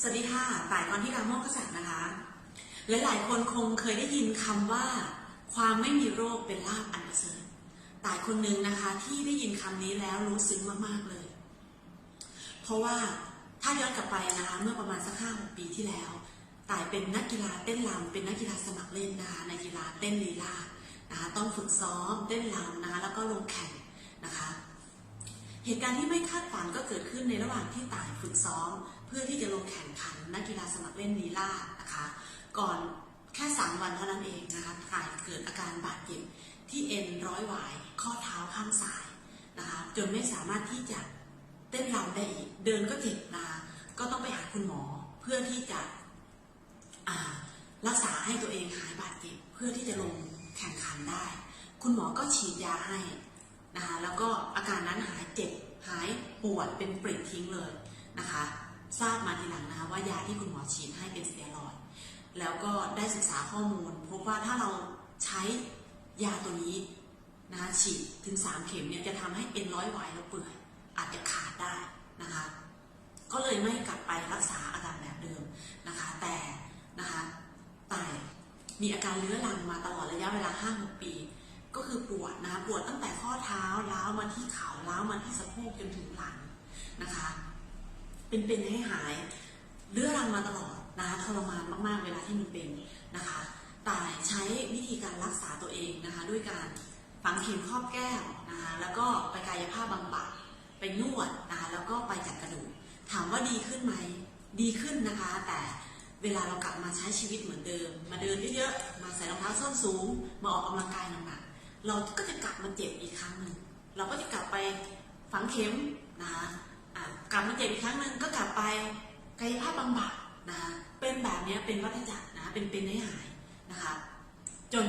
สวัสดีค่ะต่ายกรที่การม่วงกษัตริย์นะคะ หลายๆ คนคงเคยได้ยินคำว่า ความไม่มีโรคเป็นลาภอันประเสริฐต่ายคนหนึ่งนะคะที่ได้ยินคำนี้แล้วรู้ซึ้งมากๆเลย เพราะว่าถ้าย้อนกลับไปนะคะเมื่อประมาณสักห้าหกปีที่แล้วต่ายเป็นนักกีฬาเต้นรำเป็นนักกีฬาสมัครเล่นนะคะในกีฬาเต้นลีลานะคะต้องฝึกซ้อมเต้นรำนะคะแล้วก็ลงแข่งนะคะ เหตุการณ์ที่ไม่คาดฝันก็เกิดขึ้นในระหว่างที่ต่ายฝึกซ้อม เพื่อที่จะลงแข่งขันนักกีฬาสมัครเล่นลีลานะคะ ก่อนแค่สามวันเท่านั้นเองนะคะต่ายเกิดอาการบาดเจ็บที่เอ็นร้อยหวาย ข้อเท้าข้างซ้ายนะคะจนไม่สามารถที่จะเต้นรำได้อีกเดินก็เจ็บนะคะก็ต้องไปหาคุณหมอเพื่อที่จะรักษาให้ตัวเองหายบาดเจ็บเพื่อที่จะลงแข่งขันได้ คุณหมอก็ฉีดยาให้ นะคะแล้วก็อาการนั้นหายเจ็บหายปวดเป็นปริทิ้งเลยนะคะทราบมาทีหลังนะคะว่ายาที่คุณหมอฉีดให้เป็นสเตียรอยด์แล้วก็ได้ศึกษาข้อมูลพบว่าถ้าเราใช้ยาตัวนี้นะคะฉีดถึง 3 เข็มเนี่ยจะทำให้เอ็นร้อยไหวแล้วเปื่อยอาจจะขาดได้นะคะก็เลยไม่กลับไปรักษาอาการแบบเดิมนะคะแต่นะคะแต่มีอาการเรื้อรังมาตลอดระยะเวลา 5-6 ปี ก็คือปวดนะปวดตั้งแต่ข้อเท้าล้าวมาที่เขาล้าวมาที่สะโพกจนถึงหลังนะคะ เป็นๆให้หายเรื้อรังมาตลอดนะคะทรมานมากๆเวลาที่มันเป็นนะคะ แต่ใช้วิธีการรักษาตัวเองนะคะ ด้วยการฝังเข็มครอบแก้วนะคะแล้วก็ไปกายภาพบำบัดไปนวดนะคะแล้วก็ไปจัดกระดูกถามว่าดีขึ้นไหมดีขึ้นนะคะ แต่เวลาเรากลับมาใช้ชีวิตเหมือนเดิม มาเดินเยอะๆมาใส่รองเท้าส้นสูง มาออกกำลังกายหนัก เราก็จะกลับมาเจ็บอีกครั้งหนึ่งเราก็จะกลับไปฝังเข็มนะคะอะกลับมาเจ็บอีกครั้งหนึ่งก็กลับไปกายภาพบำบัดนะคะเป็นแบบนี้เป็นวัฏจักรนะเป็นเป็นให้หายนะคะจน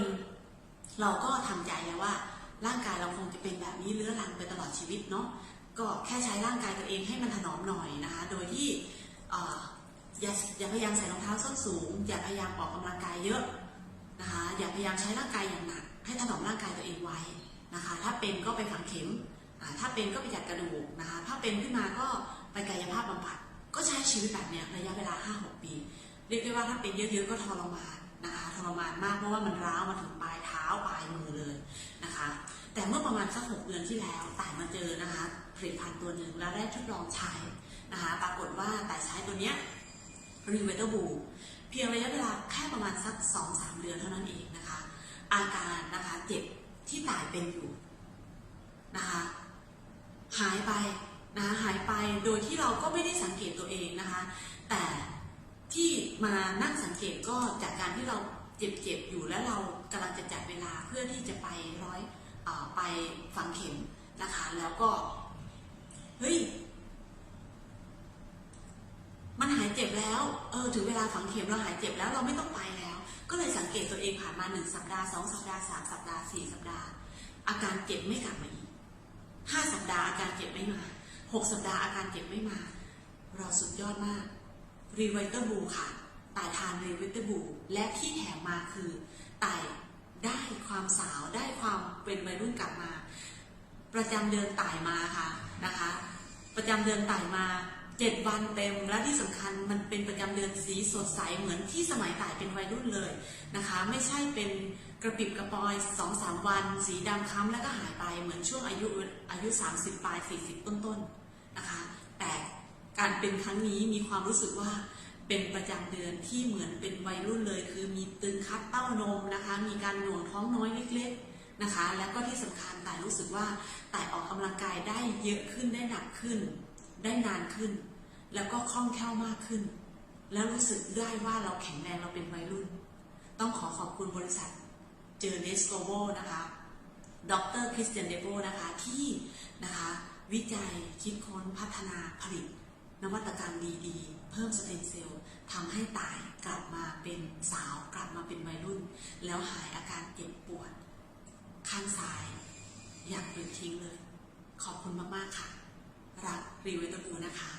เราก็ทำใจแล้วว่า ร่างกายเราคงจะเป็นแบบนี้เรื้อรังไปตลอดชีวิตเนาะก็แค่ใช้ร่างกายตัวเองให้มันถนอมหน่อยนะคะโดยที่อย่าอย่าพยายามใส่รองเท้าส้นสูง อย่าพยายามออกกำลังกายเยอะนะคะอย่าพยายามใช้ร่างกายอย่างหนัก ให้ถนอมร่างกายตัวเองไว้นะคะ ถ้าเป็นก็ไปฝังเข็ม ถ้าเป็นก็ไปจัดกระดูกนะคะ ถ้าเป็นขึ้นมาก็ไปกายภาพบำบัด ก็ใช้ชีวิตแบบเนี้ยระยะเวลา 5-6 ปี เรียกได้ว่าถ้าเป็นเยอะๆก็ทรมานนะคะทรมานมากเพราะว่ามันร้าวมาถึงปลายเท้าปลายมือเลยนะคะ แต่เมื่อประมาณสักหกเดือนที่แล้วต่มาเจอนะคะผลิตภัณฑ์ตัวหนึ่งแล้วได้ทดลองใช้นะคะปรากฏว่าต่ใช้ตัวเนี้ยรีเวเตอร์บูเพียงระยะเวลาแค่ประมาณสักสองสามเดือนเท่านั้นเองนะคะ อาการนะคะเจ็บที่ตายเป็นอยู่นะคะหายไปนะคะหายไปโดยที่เราก็ไม่ได้สังเกตตัวเองนะคะ แต่ที่มานั่งสังเกตก็จากการที่เราเจ็บๆอยู่แล้วเรากำลังจะจัดเวลาเพื่อที่จะไปร้อยออไปฝังเข็มนะคะ แล้วก็เฮ้ยมันหายเจ็บแล้วเออถึงเวลาฝังเข็มเราหายเจ็บแล้วเราไม่ต้องไปแล้ว ก็เลยสังเกตตัวเองผ่านมาหนึ่งสัปดาห์สองสัปดาห์สามสัปดาห์สี่สัปดาห์ อาการเจ็บไม่กลับมาอีกห้าสัปดาห์อาการเจ็บไม่มาหกสัปดาห์อาการเจ็บไม่มา เราสุดยอดมากรีไวเตอร์บูค่ะตายทานรีไวเตอร์บูและที่แถมมาคือตายได้ความสาวได้ความเป็นวัยรุ่นกลับมา ประจำเดือนตายมาค่ะนะคะ ประจำเดือนตายมา เจ็ดวันเต็มและที่สำคัญมันเป็นประจำเดือนสีสดใสเหมือนที่สมัยตายเป็นวัยรุ่นเลยนะคะ ไม่ใช่เป็นกระปิบกระปอยสองสามวัน สีดำค้ำแล้วก็หายไปเหมือนช่วงอายุอายุ 30 ปลาย 40 ต้นๆนนะคะ แต่การเป็นครั้งนี้มีความรู้สึกว่าเป็นประจำเดือนที่เหมือนเป็นวัยรุ่นเลย คือมีตึงคัดเต้านมนะคะ มีการหน่วงท้องน้อยเล็กๆนะคะ แล้วก็ที่สำคัญแต่รู้สึกว่าแต่ออกกำลังกายได้เยอะขึ้นได้หนักขึ้น ได้นานขึ้น แล้วก็คล่องแคล่วมากขึ้น แล้วรู้สึกได้ว่าเราแข็งแรงเราเป็นวัยรุ่น ต้องขอขอบคุณบริษัทเจอเนสโกโบนะคะดรคริสเตียนเดโบนะคะที่นะคะวิจัยคิดค้นพัฒนาผลิต นวัตกรรมดีๆ เพิ่มสเต็มเซลล์ทำให้ตายกลับมาเป็นสาวกลับมาเป็นวัยรุ่น แล้วหายอาการเจ็บปวด ข้างซ้าย อยากปลิดทิ้งเลย ขอบคุณมาก ๆ ค่ะ รักรีวิวตัวนะคะ